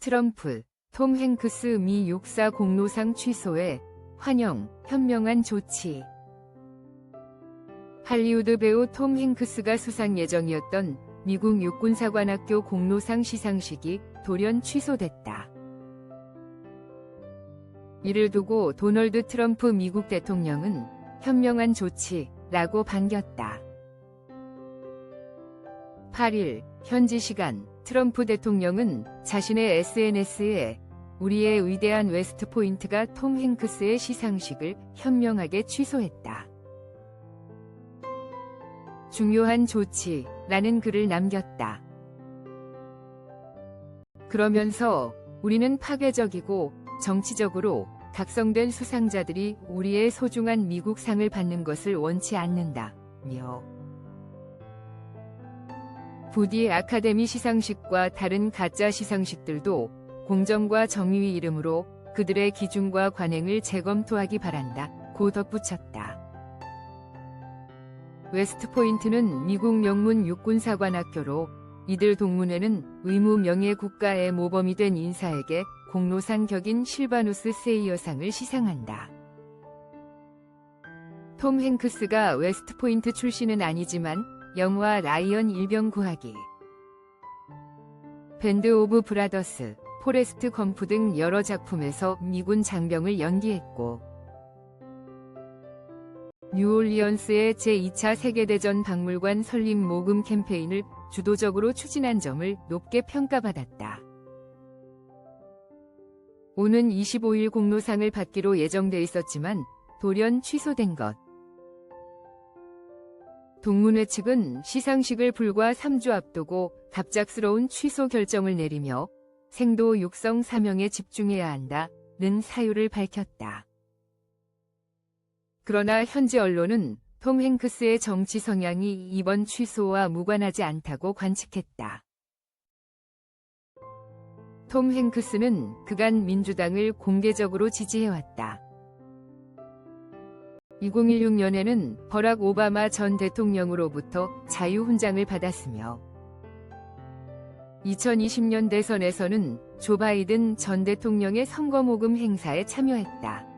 트럼프, 톰 행크스 미 육사 공로상 취소에 환영, 현명한 조치. 할리우드 배우 톰 행크스가 수상 예정이었던 미국 육군사관학교 공로상 시상식이 돌연 취소됐다. 이를 두고 도널드 트럼프 미국 대통령은 현명한 조치라고 반겼다. 8일 현지 시간 트럼프 대통령은 자신의 SNS에 우리의 위대한 웨스트 포인트가 톰 행크스의 시상식을 현명하게 취소했다. 중요한 조치라는 글을 남겼다. 그러면서 우리는 파괴적이고 정치적으로 각성된 수상자들이 우리의 소중한 미국상을 받는 것을 원치 않는다 며 부디 아카데미 시상식과 다른 가짜 시상식들도 공정과 정의의 이름으로 그들의 기준과 관행을 재검토하기 바란다. 고 덧붙였다. 웨스트포인트는 미국 영문 육군사관학교로 이들 동문회는 의무 명예 국가의 모범이 된 인사에게 공로상 격인 실바누스 세이어상을 시상한다. 톰 행크스가 웨스트포인트 출신은 아니지만 영화 라이언 일병 구하기, 밴드 오브 브라더스, 포레스트 검프 등 여러 작품에서 미군 장병을 연기했고 뉴올리언스의 제2차 세계대전 박물관 설립 모금 캠페인을 주도적으로 추진한 점을 높게 평가받았다. 오는 25일 공로상을 받기로 예정돼 있었지만 돌연 취소된 것. 동문회 측은 시상식을 불과 3주 앞두고 갑작스러운 취소 결정을 내리며 생도 육성 사명에 집중해야 한다는 사유를 밝혔다. 그러나 현지 언론은 톰 행크스의 정치 성향이 이번 취소와 무관하지 않다고 관측했다. 톰 행크스는 그간 민주당을 공개적으로 지지해왔다. 2016년에는 버락 오바마 전 대통령으로부터 자유훈장을 받았으며 2020년 대선에서는 조 바이든 전 대통령의 선거 모금 행사에 참여했다.